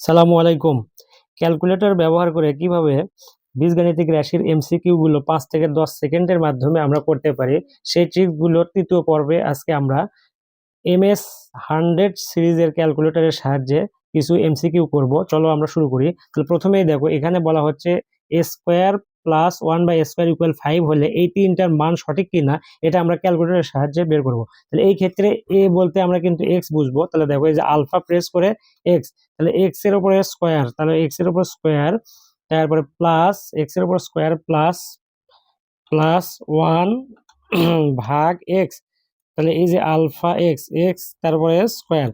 সালামু আলাইকুম। ক্যালকুলেটর ব্যবহার করে কীভাবে বীজগাণিতিক রাশির এমসিকিউ গুলো পাঁচ থেকে দশ সেকেন্ডের মাধ্যমে আমরা করতে পারি, সেই ট্রিকগুলোর তৃতীয় পর্বে আজকে আমরা এমএস হান্ড্রেড সিরিজের ক্যালকুলেটরের সাহায্যে কিছু এমসিকিউ করব। চলো আমরা শুরু করি। তাহলে প্রথমেই দেখো, এখানে বলা হচ্ছে A square plus one by square equal five হলে এই তিনটার মান সঠিক কিনা, এটা আমরা ক্যালকুলেটরের সাহায্যে বের করব। তাহলে এই ক্ষেত্রে এ বলতে আমরা কিন্তু এক্স বুঝব। তাহলে দেখো এই যে আলফা প্রেস করে এক্স তাহলে এক্সের উপরে স্কোয়ার তাহলে এক্সের উপর স্কোয়ার তারপরে প্লাস এক্সের উপর স্কোয়ার প্লাস প্লাস ওয়ান ভাগ এক্স তাহলে এই যে আলফা এক্স এক্স তারপরে স্কোয়ার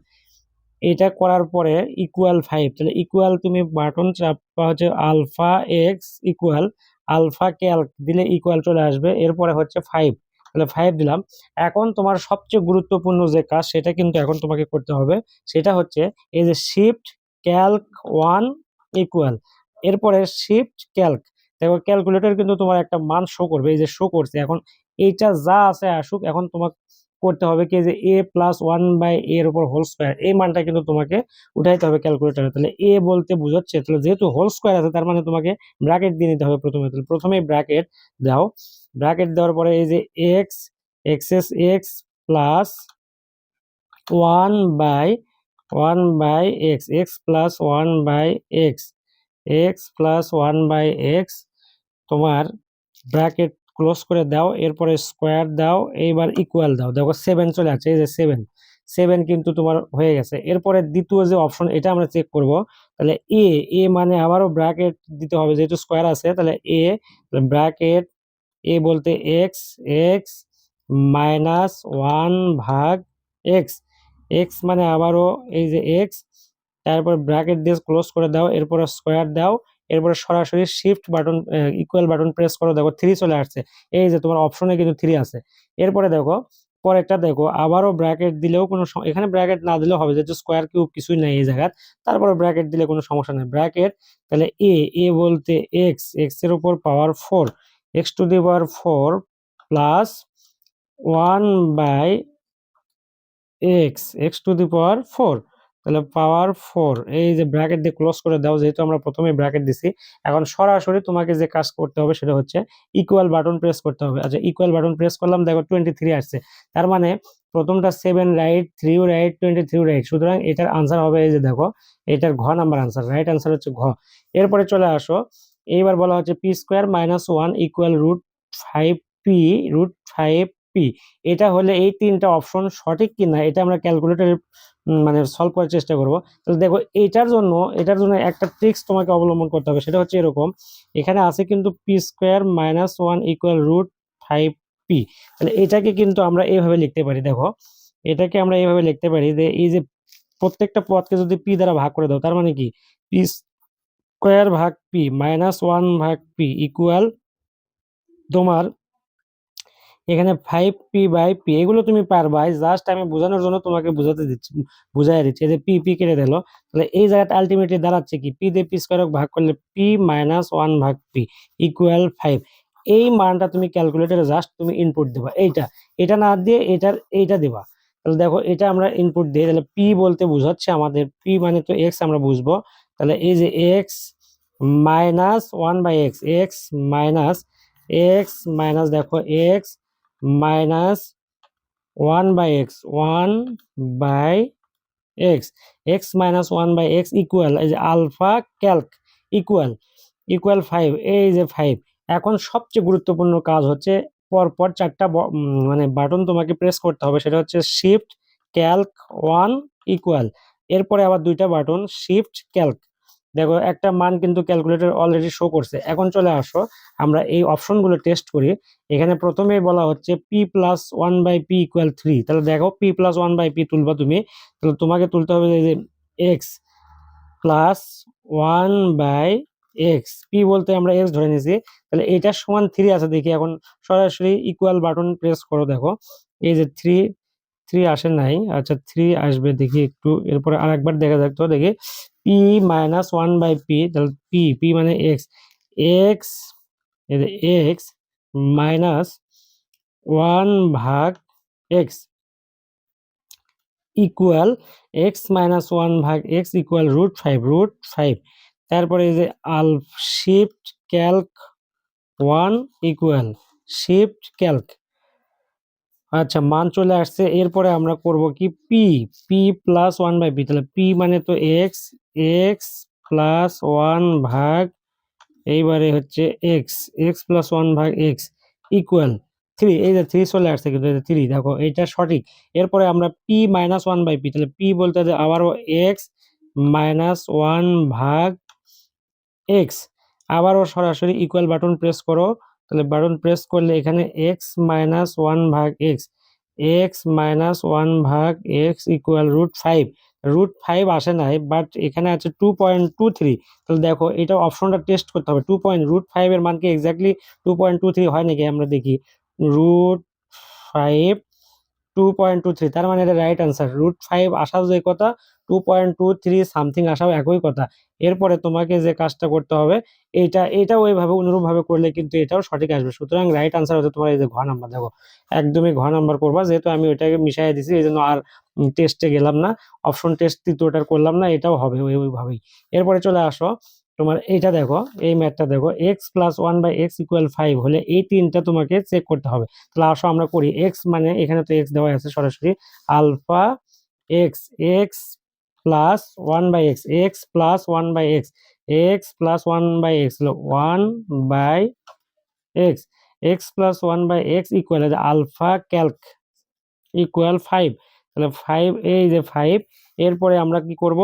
এটা করার পরে ইকুয়াল ফাইভ তাহলে ইকুয়াল তুমি বাটন চাপা হচ্ছে alpha X equal alpha calc দিলে ইকুয়াল চলে আসবে, এরপরে হচ্ছে ফাইভ তাহলে ফাইভ দিলাম। এখন তোমার সবচেয়ে গুরুত্বপূর্ণ যে কাজ, সেটা কিন্তু এখন তোমাকে করতে হবে। সেটা হচ্ছে এই যে শিফট ক্যালক ওয়ান ইকুয়াল এরপরে শিফট ক্যালক দেখো ক্যালকুলেটর কিন্তু তোমার একটা মান শো করবে, এই যে শো করছে। এখন এইটা যা আছে আসুক, এখন তোমার করতে হবে কি? যে এ প্লাস ওয়ান বাই এর উপর হোল স্কোয়ার এই মানটা কিন্তু তোমাকে উঠাইতে হবে ক্যালকুলেটারে তাহলে এ বলতে বুঝাচ্ছে, তাহলে যেহেতু হোল স্কোয়ার আছে, তার মানে তোমাকে ব্র্যাকেট দিয়ে নিতে হবে প্রথমে। তাহলে প্রথমেই ব্র্যাকেট দাও। ব্র্যাকেট দেওয়ার পরে এই যে X XS X plus one by one by X X plus one by X X plus one by X তোমার ব্র্যাকেট ক্লোজ করে দাও, এরপরে স্কোয়ার দাও, এইবার ইকুয়াল দাও। দেখো সেভেন চলে আসছে, এই যে সেভেন সেভেন কিন্তু তোমার হয়ে গেছে। এরপরে দ্বিতীয় যে অপশন এটা আমরা চেক করব। তাহলে এ এ মানে আবারও ব্র্যাকেট দিতে হবে, যেহেতু স্কোয়ার আছে, তাহলে এ ব্র্যাকেট এ বলতে এক্স এক্স মাইনাস ওয়ান ভাগ এক্স এক্স মানে আবারও এই যে এক্স তারপর ব্র্যাকেট দিয়ে ক্লোজ করে দাও, এরপরে স্কোয়ার দাও এরপরে সরাসরি shift button equal button press করো, দেখো থ্রি চলে আসছে। এই যে তোমার অপশনে কিন্তু থ্রি আছে। এরপরে দেখো, পরেরটা দেখো, আবারও ব্র্যাকেট দিলেও কোনো এখানে ব্র্যাকেট না দিলেও হবে, যেহেতু স্কোয়ার কিউব কিছুই নেই এই জায়গায় তারপরে ব্র্যাকেট দিলে কোনো সমস্যা নেই। ব্র্যাকেট তাহলে এ এ বলতে এক্স এক্সের উপর power four X to the power four plus one by X X to the power four তাহলে পাওয়ার ফোর এই যে ব্র্যাকেট দিয়ে ক্লোজ করে দাও, যেহেতু আমরা প্রথমে ব্র্যাকেট দিছি, এখন সরাসরি তোমাকে যে কাজ করতে হবে সেটা হচ্ছে ইকুয়াল বাটন প্রেস করতে হবে। আচ্ছা ইকুয়াল বাটন প্রেস করলাম, দেখো টোয়েন্টি থ্রি আসছে। তার মানে প্রথমটা সেভেন রাইট থ্রিও রাইট টোয়েন্টি থ্রি রাইট সুতরাং এটার আনসার হবে এই যে দেখো, এটার ঘ নাম্বার আনসার রাইট আনসার হচ্ছে ঘ। এরপরে চলে আসো, এইবার বলা হচ্ছে P square minus one equal root five P root five P এটা হলে এই তিনটা অপশন সঠিক কিনা, এটা আমরা ক্যালকুলেটরে মানে সলভ করার চেষ্টা করব। তাহলে দেখো এইটার জন্য, এটার জন্য একটা ট্রিক্স তোমাকে অবলম্বন করতে হবে, সেটা হচ্ছে এরকম, এখানে আছে কিন্তু P square minus one equal root five P তাহলে এটাকে কিন্তু আমরা এইভাবে লিখতে পারি, দেখো, এটাকে আমরা এইভাবে লিখতে পারি যে এই যে প্রত্যেকটা পদকে যদি পি দ্বারা ভাগ করে দাও, তার মানে কি? পি স্কোয়ার ভাগ পি মাইনাস ওয়ান ভাগ পি ইকুয়াল তোমার এখানে ফাইভ পি বাই পি এগুলো তুমি পারবাই জাস্ট আমি বোঝানোর জন্য তোমাকে বোঝাতে দিচ্ছি বুঝাই দিচ্ছি। যে পি পি কেটে দিল, তাহলে এই জায়গাটা আলটিমেটলি দাঁড়াচ্ছে কি? পি দিয়ে পি স্কোয়ার ভাগ করলে পি মাইনাস ওয়ান ভাগ পি ইকুয়াল ফাইভ এই মানটা তুমি ক্যালকুলেটারে জাস্ট তুমি ইনপুট দেবা। এইটা, এটা না দিয়ে এটার, এইটা দেবা। তাহলে দেখো, এটা আমরা ইনপুট দিই তাহলে পি বলতে বোঝাচ্ছে আমাদের পি মানে তো এক্স আমরা বুঝব। তাহলে এই যে X minus one by X X minus X minus দেখো X minus one by X, one by X. X minus one by X equal এই যে alpha calc equal equal five এই যে ফাইভ এখন সবচেয়ে গুরুত্বপূর্ণ কাজ হচ্ছে পরপর চারটা মানে বাটন তোমাকে প্রেস করতে হবে, সেটা হচ্ছে শিফট ক্যালক ওয়ান ইকুয়াল এরপরে আবার দুইটা বাটন শিফট ক্যালক। দেখো, একটা মান কিন্তু ক্যালকুলেটর অলরেডি শো করছে। এখন চলে আসো, আমরা এই অপশনগুলো টেস্ট করি। এখানে প্রথমেই বলা হচ্ছে P plus one by P equal three তাহলে দেখো P plus one by P তুলবা তুমি। তাহলে তোমাকে তুলতে হবে যে X plus one by X P বলতে আমরা এক্স ধরে নিয়েছি। তাহলে এইটার সমান থ্রি আছে দেখি। এখন সরাসরি ইকুয়াল বাটন প্রেস করো দেখো। এই যে থ্রি থ্রি আসে নাই। আচ্ছা থ্রি আসবে দেখি একটু। এরপরে আরেকবার দেখা যাক তো দেখি। P minus one by P তাহলে পি পি মানে X X X minus one ভাগ X equal X minus one ভাগ X equal root five root five তারপরে এই যে আল shift calc one equal shift calc আচ্ছা মান চলে আসছে। এরপরে আমরা করব কি? P P plus one by P তাহলে পি মানে তো এক্স এক্স প্লাস ওয়ান ভাগ এইবারে হচ্ছে এক্স এক্স প্লাস ওয়ান ভাগ এক্স ইকুয়াল থ্রি এই যে থ্রি চলে আসছে কিন্তু থ্রি দেখো এইটা সঠিক। এরপরে আমরা P minus one by P তাহলে পি বলতে আবারও এক্স মাইনাস ওয়ান ভাগ এক্স আবারও সরাসরি ইকুয়াল বাটন প্রেস করো। তাহলে বারণ প্রেস করলে এখানে এক্স মাইনাস ওয়ান ভাগ এক্স এক্স মাইনাস ওয়ান ভাগ x equal root five root five আসে নাই বাট এখানে আছে টু পয়েন্ট টু থ্রি তাহলে দেখো, এটা অপশনটা টেস্ট করতে হবে। টু পয়েন্ট রুট ফাইভের মানকে exactly two point two three হয় নাকি আমরা দেখি? Root five two point two three তার মানে এটা রাইট আনসার রুট ফাইভ আসাও যে কথা two point two three something আসাও একই কথা। এরপরে তোমাকে যে কাজটা করতে হবে, এইটা এটাও ওইভাবে অনুরূপভাবে করলে কিন্তু এটাও সঠিক আসবে। সুতরাং রাইট আনসার হচ্ছে তোমার এই যে ঘ নাম্বার দেখো, একদমই ঘ নাম্বার করবা, যেহেতু আমি ওইটাকে মিশাই দিছি এই জন্য আর টেস্টে গেলাম না অপশন টেস্ট তৃতীয়টার করলাম না, এটাও হবে ওই ওইভাবেই। এরপরে চলে আসো তোমার এইটা দেখো, এই ম্যাথটা দেখো x plus one by x equal five হলে এই তিনটা তোমাকে চেক করতে হবে। তাহলে আসো আমরা করি এক্স মানে এখানে তো এক্স দেওয়া আছে সরাসরি alpha x x plus one by x x plus one by x x plus one by x one by x x plus one by x equal alpha calc equal five তাহলে five এই যে five এরপরে আমরা কি করব?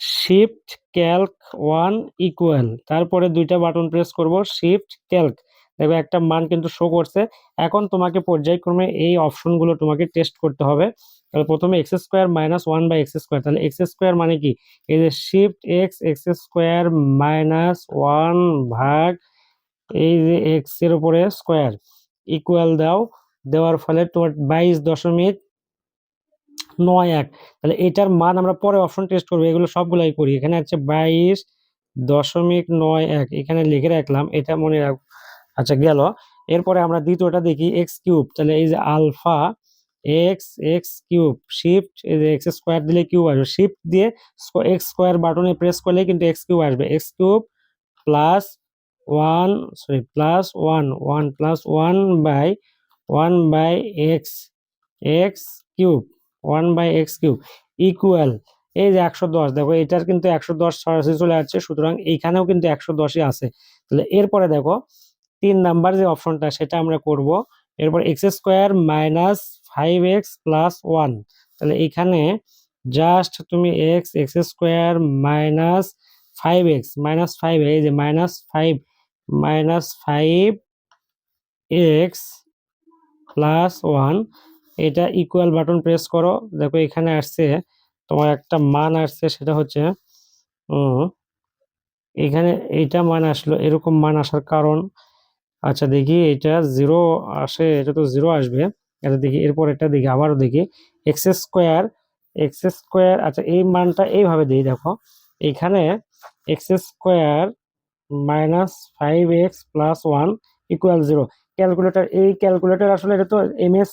Shift calc one equal তারপরে দুইটা button press করব শিফট ক্যালক দেখবে একটা মান কিন্তু শো করছে। এখন তোমাকে পর্যায়ক্রমে এই অপশনগুলো তোমাকে টেস্ট করতে হবে। তাহলে প্রথমে x square minus one by x square তাহলে এক্স স্কোয়ার মানে কি? এই যে shift x x square minus one ভাগ এই যে এক্সের উপরে স্কোয়ার ইকুয়াল দাও। দেওয়ার ফলে তোমার বাইশ দশমিক নয় এক। তাহলে এটার মান আমরা পরে অপশন টেস্ট করব। এগুলো সবগুলাই করি। এখানে আছে বাইশ দশমিক নয় এক। এখানে লিখে রাখলাম, এটা মনে রাখ আচ্ছা গেল। এরপরে আমরা দ্বিতীয়টা দেখি এক্স কিউব। তাহলে এই যে alpha x x cube shift এই যে এক্স স্কোয়ার দিলে কিউব আসবে। শিফট দিয়ে এক্স স্কোয়ার বাটনে প্রেস করলে কিন্তু এক্স কিউব আসবে। X cube plus one sorry plus one one plus one by one by x x cube. One by x cube equal, এই যে একশো দশ, দেখো এটার কিন্তু একশো দশ সরাসরি চলে আসছে সুতরাং এইখানেও কিন্তু একশো দশই আছে। তাহলে এরপরে দেখো, তিন নাম্বার যে অপশনটা, সেটা আমরা করব। এরপর x square minus five x plus one. তাহলে এখানে জাস্ট তুমি x x square minus five x, minus five, এই যে minus five minus five x plus one এটা ইকুয়াল বাটন প্রেস করো। দেখো এখানে আসছে তোমার একটা মান আসছে, সেটা হচ্ছে এখানে এইটা মান আসলো, এরকম মান আসার কারণ। আচ্ছা দেখি, এটা জিরো আসে, এটা তো জিরো আসবে। এটা দেখি, এরপর এটা দেখি, আবারও দেখি। এক্স স্কোয়ার এক্স স্কোয়ার আচ্ছা এই মানটা এইভাবে দিই, দেখো। এখানে x square minus five x plus one equal zero calculator এই ক্যালকুলেটার আসলে এটা তো এম এস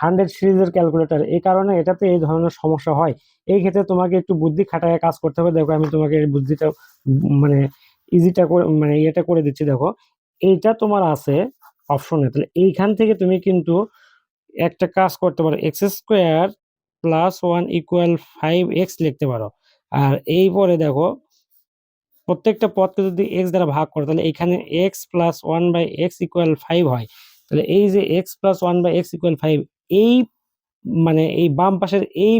হান্ড্রেড সিরিজের ক্যালকুলেটার। এই কারণে এটাতে এই ধরনের সমস্যা হয়। এই ক্ষেত্রে তোমাকে একটু বুদ্ধি খাটায় কাজ করতে হবে। দেখো, আমি তোমাকে বুদ্ধিটা মানে ইজিটা করে মানে ইয়েটা করে দিচ্ছি। দেখো, এইটা তোমার আছে অপশনে তাহলে এইখান থেকে তুমি কিন্তু একটা কাজ করতে পারো। X square plus one equal five x লিখতে পারো। আর এই পরে দেখো, প্রত্যেকটা পদকে যদি এক্স দ্বারা ভাগ করো, তাহলে এখানে x plus one by x equal five হয়। তাহলে এই যে x plus one by x equal five এই মানে এই বাম পাশের এই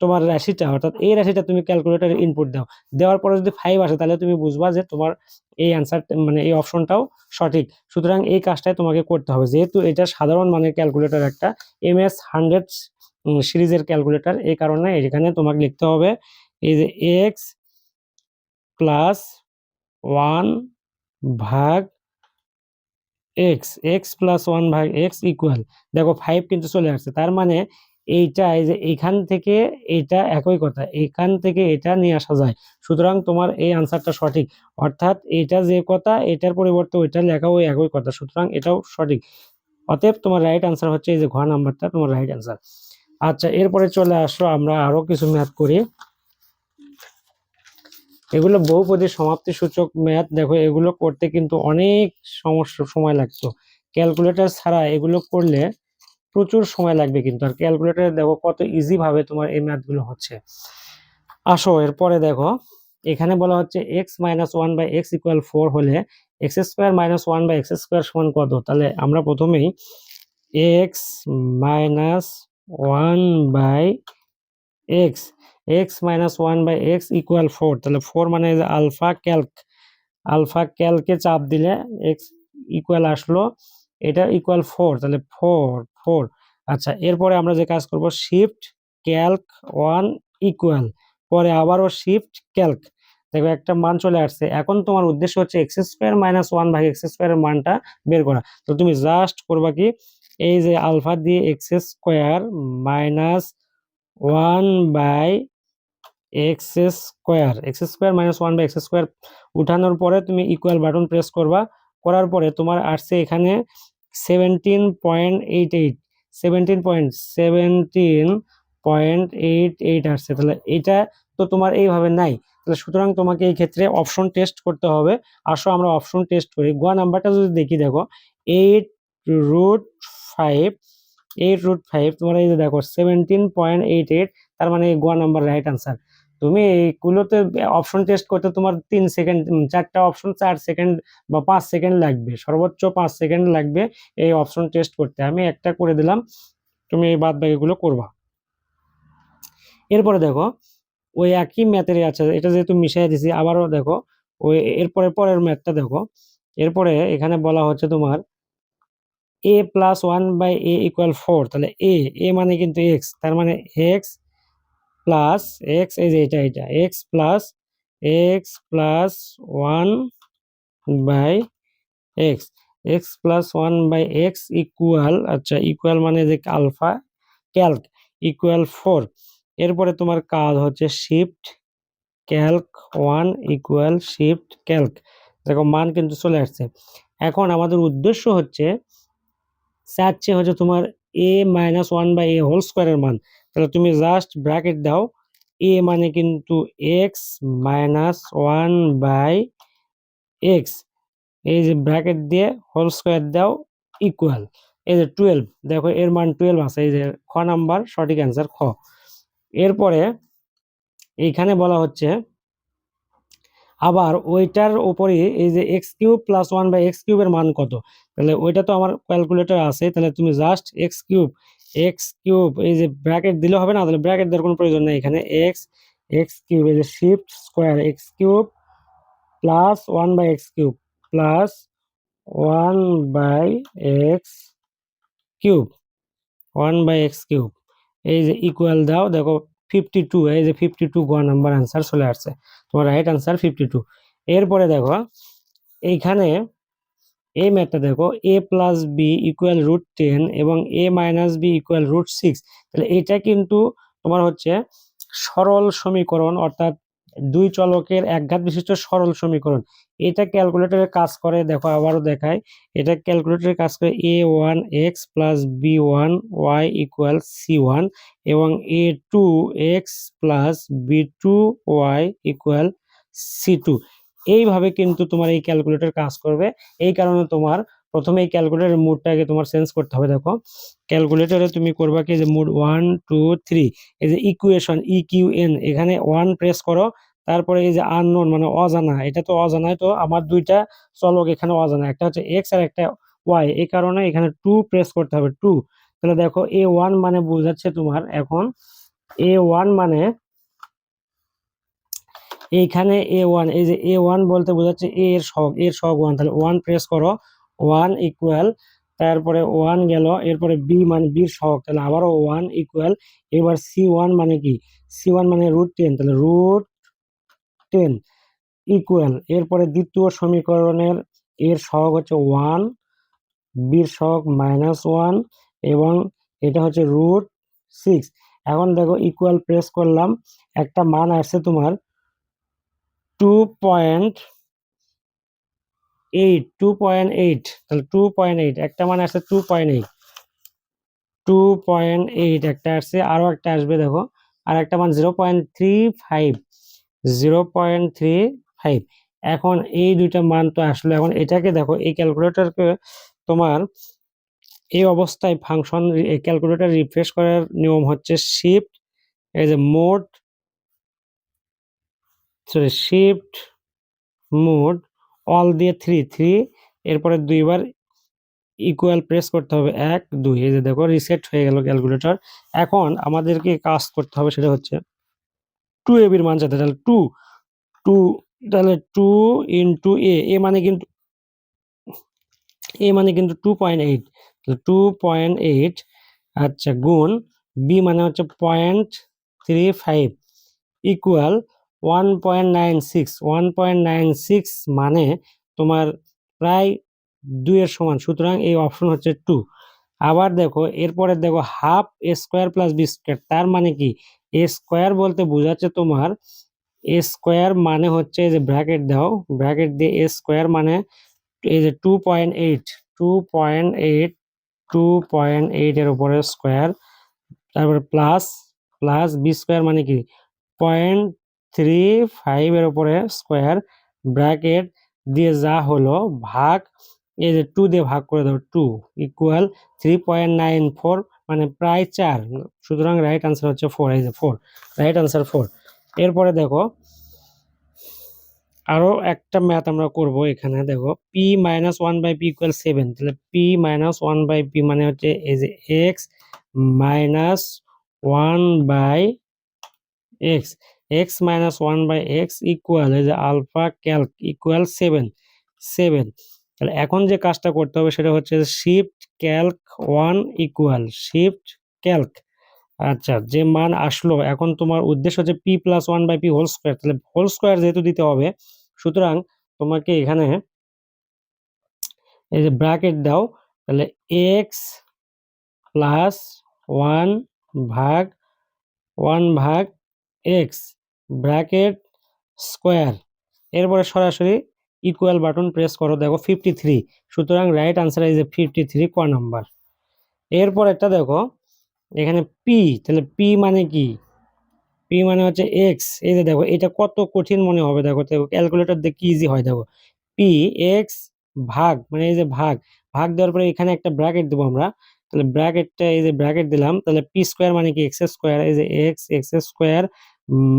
তোমার রাশিটা, অর্থাৎ এই রাশিটা তুমি ক্যালকুলেটারে ইনপুট দাও। দেওয়ার পরে যদি ফাইভ আসে, তাহলে তুমি বুঝবা যে তোমার এই অ্যান্সার মানে এই অপশনটাও সঠিক। সুতরাং এই কাজটাই তোমাকে করতে হবে। যেহেতু এটা সাধারণ মানের ক্যালকুলেটার একটা এম এস হান্ড্রেড সিরিজের ক্যালকুলেটার এই কারণে এখানে তোমাকে লিখতে হবে এই যে এক্স প্লাস ওয়ান ভাগ এক্স এক্স প্লাস ওয়ান ভাগ এক্স ইকুয়াল দেখো ফাইভ কিন্তু চলে আসছে, তার মানে এইটা এই যে এইখান থেকে এটা একই কথা এখান থেকে এটা নিয়ে আসা যায়, সুতরাং তোমার এই আনসারটা সঠিক, অর্থাৎ এটা যে কথা, এটার পরিবর্তে ওইটা লেখা ওই একই কথা, সুতরাং এটাও সঠিক, অতএব তোমার রাইট আনসার হচ্ছে এই যে ঘ নাম্বারটা তোমার রাইট আনসার আচ্ছা এরপরে চলে আসো আমরা আরও কিছু ম্যাথ করি এগুলো বহুপদী সমাপ্তি সূচক ম্যাথ। দেখো, এগুলো করতে কিন্তু অনেক সমস্যা, সময় লাগতো। ক্যালকুলেটর ছাড়া এগুলো করলে প্রচুর সময় লাগবে কিন্তু। আর ক্যালকুলেটরে দেখো কত ইজি ভাবে তোমার এই ম্যাথগুলো হচ্ছে। আসো, এরপরে দেখো, এখানে বলা হচ্ছে x minus one by x equal four হলে x square minus one by x square সমান কত? তাহলে আমরা প্রথমেই x minus one by x x minus one by x equal four তাহলে ফোর মানে আলফা ক্যালক আলফা ক্যালকে চাপ দিলে এক্স ইকুয়াল আসলো, এটা ইকুয়াল ফোর তাহলে ফোর ফোর আচ্ছা এরপরে আমরা যে কাজ করব শিফট ক্যালক ওয়ান ইকুয়াল পরে আবারও শিফট ক্যালক দেখো একটা মান চলে আসছে। এখন তোমার উদ্দেশ্য হচ্ছে এক্স স্কোয়ার মাইনাস ওয়ান ভাগ এক্স স্কোয়ারের মানটা বের করা। তো তুমি জাস্ট করবা কি, এই যে আলফা দিয়ে x square minus one by x square x square minus one by x square উঠানোর পরে তুমি ইকুয়াল বাটন প্রেস করবা। করার পরে তোমার আসছে এখানে seventeen point eight eight seventeen point seventeen point eight eight আসছে। তাহলে এটা তো তোমার এইভাবে নাই। তাহলে সুতরাং তোমাকে এই ক্ষেত্রে অপশন টেস্ট করতে হবে। আসো আমরা অপশন টেস্ট করি। গোয়া নাম্বারটা যদি দেখি, দেখো eight root five eight root five তোমার এই যে দেখো সেভেন্টিন পয়েন্ট এইট এইট তার মানে গোয়া নাম্বার রাইট আনসার তুমি এইগুলোতে অপশন টেস্ট করতে তোমার তিন সেকেন্ড চারটা অপশন চার সেকেন্ড বা পাঁচ সেকেন্ড লাগবে। সর্বোচ্চ পাঁচ সেকেন্ড লাগবে এই অপশন টেস্ট করতে। আমি একটা করে দিলাম, তুমি এই বাদ বাকিগুলো করবা। এরপরে দেখো, ওই একই ম্যাথের আছে, এটা যেহেতু মিশাই দিছি, আবারও দেখো, ওই এরপরে পরের ম্যাথটা দেখো। এরপরে এখানে বলা হচ্ছে তোমার a plus one by a equal four তাহলে এ এ মানে কিন্তু এক্স তার মানে এক্স প্লাস এক্স এই যে এটা এটা x plus x plus one by x x plus one by x equal আচ্ছা ইকুয়াল মানে যে আলফা ক্যালক ইকুয়াল ফোর এরপরে তোমার কাজ হচ্ছে shift calc one equal shift calc দেখো মান কিন্তু চলে আসছে। এখন আমাদের উদ্দেশ্য হচ্ছে, চাচ্ছে হচ্ছে তোমার a minus one by a whole স্কোয়ারের মান। তাহলে তুমি জাস্ট ব্র্যাকেট দাও এ মানে কিন্তু x minus one by x এই যে ব্র্যাকেট দিয়ে হোল স্কোয়ার দাও ইকুয়াল এই যে টুয়েলভ দেখো এর মান টুয়েলভ আছে, এই যে খ নাম্বার সঠিক অ্যান্সার খ। এরপরে এইখানে বলা হচ্ছে, আবার ওইটার উপরে এই যে x cube plus one by x কিউবের মান কত? তাহলে ওইটা তো আমার ক্যালকুলেটর আছে, তাহলে তুমি just x cube x cube এই যে ব্র্যাকেট দিলে হবে না? তাহলে ব্র্যাকেট দেওয়ার কোনো প্রয়োজন নেই এখানে। এক্স এক্স কিউব এই যে shift square x cube plus one by x cube plus one by x cube one by x cube এই যে ইকুয়াল দাও, দেখো ফিফটি টু এই যে ফিফটি টু গোয়া নাম্বার আনসার চলে আসছে। তোমার রাইট আনসার ফিফটি টু এরপরে দেখো, এইখানে এই ম্যাথটা দেখো a plus b equal root ten এবং a minus b equal root six তাহলে এটা কিন্তু তোমার হচ্ছে সরল সমীকরণ, অর্থাৎ দুই চলকের একঘাত বিশিষ্ট সরল সমীকরণ। এটা ক্যালকুলেটরে কাজ করে, দেখো আবারও দেখায় এটা ক্যালকুলেটরে কাজ করে a one x plus b one y equal c one এবং a two x plus b two y equal c two এইভাবে কিন্তু তোমার এই ক্যালকুলেটর কাজ করবে। এই কারণে তোমার প্রথমে এই ক্যালকুলেটরের মুডটাকে তোমার চেঞ্জ করতে হবে, দেখো। ক্যালকুলেটরে তুমি করবা কি, যে মুড ওয়ান টু থ্রি এই যে ইকুয়েশন ই কিউ এন এখানে ওয়ান প্রেস করো, তারপরে এই যে আননোন মানে অজানা, এটা তো অজানায় তো আমার দুইটা চলক এখানে অজানা, একটা হচ্ছে এক্স আর একটা ওয়াই এই কারণে এখানে টু প্রেস করতে হবে টু তাহলে দেখো এ ওয়ান মানে বোঝাচ্ছে তোমার এখন এ ওয়ান মানে এইখানে এ ওয়ান এই যে এ ওয়ান বলতে বোঝাচ্ছে এ এর সহগ এর সহগ ওয়ান তাহলে ওয়ান প্রেস করো ওয়ান ইকুয়াল তারপরে ওয়ান গেল, এরপরে বি মানে বির সহগ, তাহলে আবারও ওয়ান ইকুয়াল এবার সি ওয়ান মানে কি? সি ওয়ান মানে রুট টেন তাহলে রুট টেন ইকুয়াল এরপরে দ্বিতীয় সমীকরণের এর সহগ হচ্ছে ওয়ান বির সহগ মাইনাস ওয়ান এবং এটা হচ্ছে রুট সিক্স এখন দেখো ইকুয়াল প্রেস করলাম, একটা মান আসছে তোমার two point eight two point eight তাহলে টু পয়েন্ট এইট একটা মানে আসছে two point eight two point eight একটা আসছে আরও একটা আসবে, দেখো, আর একটা মান zero point three five zero point three five এখন এই দুইটা মান তো আসলে, এখন এটাকে দেখো, এই ক্যালকুলেটরকে তোমার এই অবস্থায় ফাংশন ক্যালকুলেটর রিফ্রেশ করার নিয়ম হচ্ছে শিফট এই যে mode sorry shift mode all দিয়ে থ্রি থ্রি এরপরে দুইবার ইকুয়াল প্রেস করতে হবে এক, দুই। এই যে দেখো রিসেট হয়ে গেল ক্যালকুলেটর এখন আমাদেরকে কাজ করতে হবে সেটা হচ্ছে টু এবির মান যাতে, তাহলে টু টু তাহলে টু ইন্টু এ এ মানে কিন্তু এ মানে কিন্তু two point eight two point eight আচ্ছা গুণ বি মানে হচ্ছে point three five equal one point nine six one point nine six মানে তোমার প্রায় দুইয়ের সমান, সুতরাং এই অপশন হচ্ছে টু আবার দেখো, এরপরে দেখো half a square plus b square তার মানে কি? এ স্কোয়ার বলতে বোঝাচ্ছে তোমার এ স্কোয়ার মানে হচ্ছে এই যে ব্র্যাকেট দাও ব্র্যাকেট দিয়ে এ স্কোয়ার মানে এই যে two point eight two point eight two point এইটের উপরে স্কোয়ার তারপরে প্লাস প্লাস বি স্কোয়ার মানে কি? পয়েন্ট থ্রি ফাইভের উপরে স্কোয়ার ব্র্যাকেট দিয়ে যা হলো ভাগ, এই যে টু দিয়ে ভাগ করে দাও two equal three point nine four মানে প্রায় চার। সুতরাং রাইট আনসার হচ্ছে ফোর এই যে ফোর রাইট আনসার ফোর এরপরে দেখো আরও একটা ম্যাথ আমরা করব এখানে, দেখো p minus one by p equal seven তাহলে p minus one by p মানে হচ্ছে এই যে x minus one by x x minus one by x equal এই যে alpha calc equal seven seven তাহলে এখন যে কাজটা করতে হবে সেটা হচ্ছে shift calc one equal shift calc আচ্ছা যে মান আসলো, এখন তোমার উদ্দেশ্য হচ্ছে p plus one by p whole square তাহলে হোল স্কোয়ার যেহেতু দিতে হবে, সুতরাং তোমাকে এখানে এই যে ব্র্যাকেট দাও, তাহলে এক্স প্লাস ওয়ান ভাগ ওয়ান ভাগ এক্স ব্র্যাকেট স্কোয়ার। এরপরে সরাসরি ইকুয়াল বাটন প্রেস করো। দেখো ফিফটি থ্রি সুতরাং right answer is a fifty three ক নাম্বার এরপর একটা দেখো, এখানে পি তাহলে পি মানে কি? পি মানে হচ্ছে এক্স এই যে দেখো, এটা কত কঠিন মনে হবে দেখো। দেখো ক্যালকুলেটর কি ইজি হয় দেখো। পি এক্স ভাগ মানে এই যে ভাগ। ভাগ দেওয়ার পরে এখানে একটা ব্র্যাকেট দেবো আমরা। তাহলে ব্র্যাকেটটা এই যে ব্র্যাকেট দিলাম, তাহলে পি স্কোয়ার মানে কি? এক্স স্কোয়ার এই যে x x square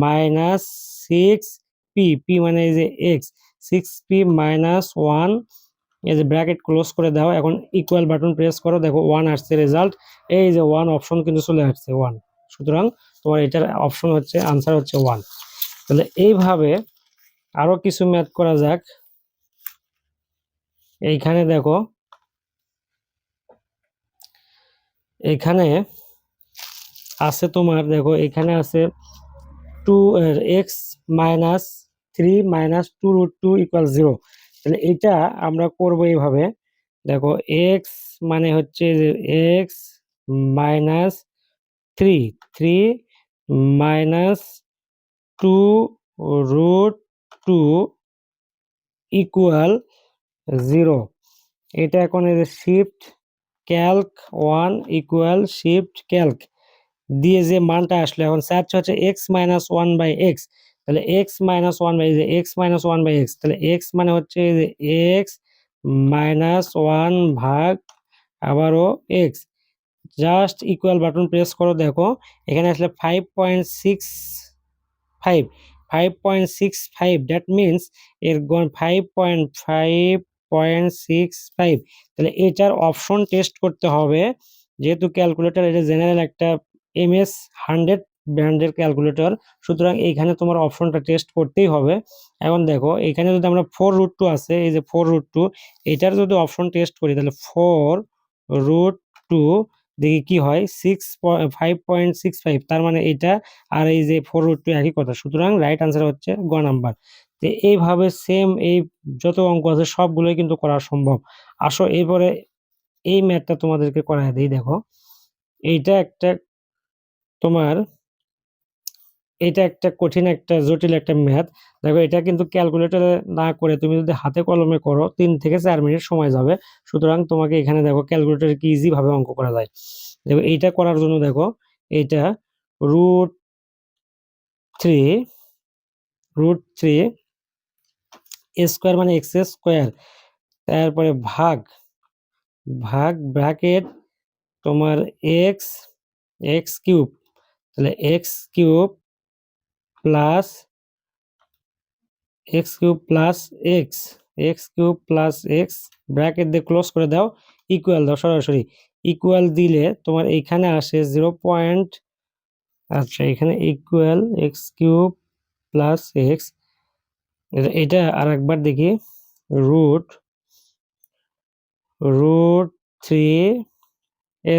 minus six p p মানে এই যে x six p minus one, এই যে ব্র্যাকেট ক্লোজ করে দাও, এখন ইকুয়াল বাটন প্রেস করো, দেখো ওয়ান আসছে রেজাল্ট এই যে ওয়ান অপশন কিন্তু চলে আসছে ওয়ান সুতরাং তোমার এটার অপশন হচ্ছে আনসার হচ্ছে ওয়ান তাহলে এইভাবে আরও কিছু ম্যাথ করা যাক। এইখানে দেখো এখানে আছে তোমার, দেখো এখানে আছে two x minus three minus two root two equal zero তাহলে এটা আমরা করব এইভাবে। দেখো এক্স মানে হচ্ছে x minus three three minus two root two equal zero এটা এখন এই যে shift calc one equal shift calc দিয়ে যে মানটা আসলো, এখন সার্চ হচ্ছে x minus one by x তাহলে x minus one by x minus one by x তাহলে এক্স মানে হচ্ছে এক্স মাইনাস ওয়ান ভাগ আবারও x just equal button press করো, দেখো, এখানে আসলে five point six five five point six five that means এর five point five point six five তাহলে এটার অপশন টেস্ট করতে হবে, যেহেতু ক্যালকুলেটর এটা জেনারেল একটা এম এস হান্ড্রেড ব্র্যান্ডের ক্যালকুলেটর সুতরাং এইখানে তোমার অপশনটা টেস্ট করতেই হবে। এখন দেখো এখানে যদি আমরা ফোর রুট টু আছে, এই যে ফোর রুট টু এটার যদি অপশন টেস্ট করি, তাহলে ফোর রুট টু দেখি কি হয়? Six five point six five তার মানে এটা আর এই যে ফোর রুট টু একই কথা। সুতরাং রাইট আনসার হচ্ছে গ নাম্বার। তো এইভাবে সেম এই যত অঙ্ক আছে, সবগুলোই কিন্তু করা সম্ভব। আসো, এরপরে এই ম্যাথটা তোমাদেরকে করায় দিই, দেখো। এইটা একটা তোমার এটা একটা কঠিন একটা, জটিল একটা ম্যাথ দেখো, এটা কিন্তু ক্যালকুলেটরে না করে তুমি যদি হাতে কলমে করো, তিন থেকে চার মিনিট সময় যাবে। সুতরাং তোমাকে এখানে দেখো ক্যালকুলেটরে কি ইজিভাবে অঙ্ক করা যায়। দেখো, এইটা করার জন্য দেখো, এইটা root three root three square মানে এক্স স্কোয়ার তারপরে ভাগ ভাগ ব্র্যাকেট তোমার এক্স এক্স কিউব তাহলে x cube plus x cube plus x x cube plus x bracket দিয়ে ক্লোজ করে দাও ইকুয়াল দাও, সরাসরি। ইকুয়াল দিলে তোমার এইখানে আসে জিরো পয়েন্ট আচ্ছা এখানে equal x cube plus x এটা আর একবার দেখি। রুট রুট থ্রি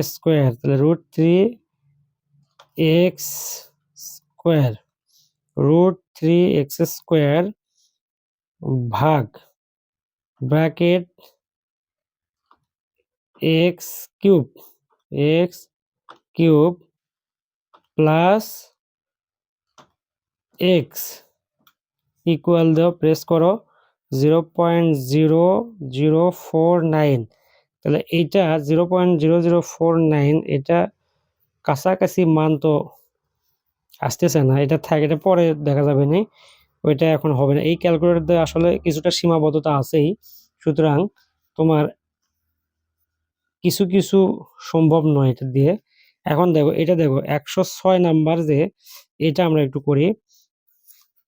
স্কোয়ার তাহলে root three x square root three x square ভাগ bracket x cube x cube plus x equal দাও, প্রেস করো, zero point zero zero four nine. তাহলে এইটা zero point zero zero four nine, এটা কাছাকাছি মান তো আসতেছে না, এটা থাকে এটা পরে দেখা যাবে না, ওইটা এখন হবে না। এই ক্যালকুলেটরতে আসলে কিছুটা সীমাবদ্ধতা আছেই, সুতরাং তোমার কিছু কিছু সম্ভব নয় এটা দিয়ে। এখন দেখো, এটা দেখো, একশো ছয় নাম্বার যে, এটা আমরা একটু করি,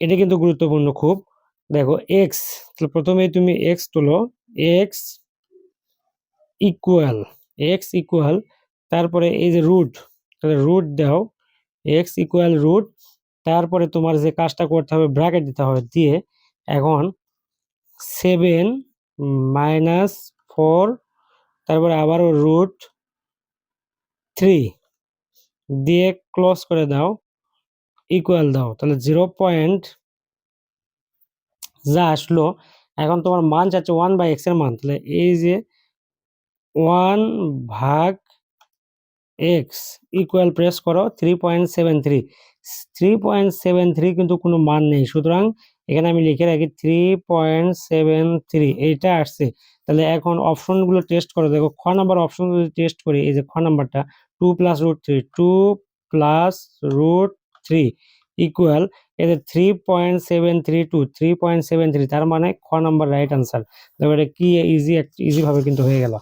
এটা কিন্তু গুরুত্বপূর্ণ খুব। দেখো এক্স প্রথমে তুমি এক্স তোলো এক্স ইকুয়াল এক্স ইকুয়াল তারপরে এই যে রুট তাহলে রুট দাও এক্স ইকুয়াল রুট তারপরে তোমার যে কাজটা করতে হবে ব্র্যাকেট দিতে হবে, দিয়ে এখন সেভেন মাইনাস ফোর তারপরে আবারও রুট থ্রি দিয়ে ক্লোজ করে দাও ইকুয়াল দাও, তাহলে জিরো পয়েন্ট যা আসলো, এখন তোমার মান চাচ্ছে ওয়ান বাই এক্সের মান, তাহলে এই যে ওয়ান ভাগ এক্স ইকুয়াল প্রেস করো three point seven three three point seven three কিন্তু কোনো মান নেই। সুতরাং এখানে আমি লিখে রাখি থ্রি পয়েন্ট সেভেন থ্রি এইটা আসছে। তাহলে এখন অপশনগুলো টেস্ট করো। দেখো খ নাম্বার অপশন যদি টেস্ট করি, এই যে খ নাম্বারটা two plus root three two plus root three equal এদের three point seven three two three point seven three তার মানে খ নাম্বার রাইট আনসার দেখো এটা কি ইজি ইজিভাবে কিন্তু হয়ে গেল।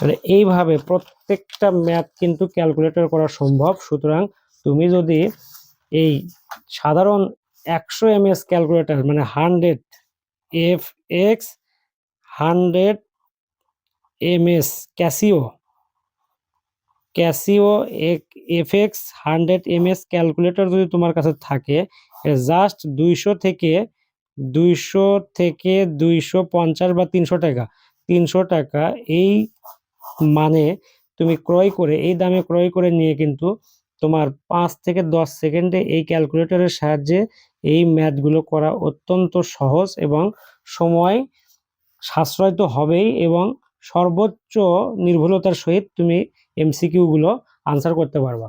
তাহলে এইভাবে প্রত্যেকটা ম্যাথ কিন্তু ক্যালকুলেটর করা সম্ভব। সুতরাং তুমি যদি এই সাধারণ একশো এম এস ক্যালকুলেটর মানে hundred F X hundred M S Casio Casio F X hundred M S calculator যদি তোমার কাছে থাকে জাস্ট দুইশো থেকে দুইশো থেকে দুইশো পঞ্চাশ বা তিনশো টাকা। তিনশো টাকা এই মানে তুমি ক্রয় করে, এই দামে ক্রয় করে নিয়ে কিন্তু তোমার পাঁচ থেকে দশ সেকেন্ডে এই ক্যালকুলেটরের সাহায্যে এই ম্যাথগুলো করা অত্যন্ত সহজ এবং সময় সাশ্রয় তো হবেই এবং সর্বোচ্চ নির্ভুলতার সহিত তুমি এমসিকিউগুলো আনসার করতে পারবা।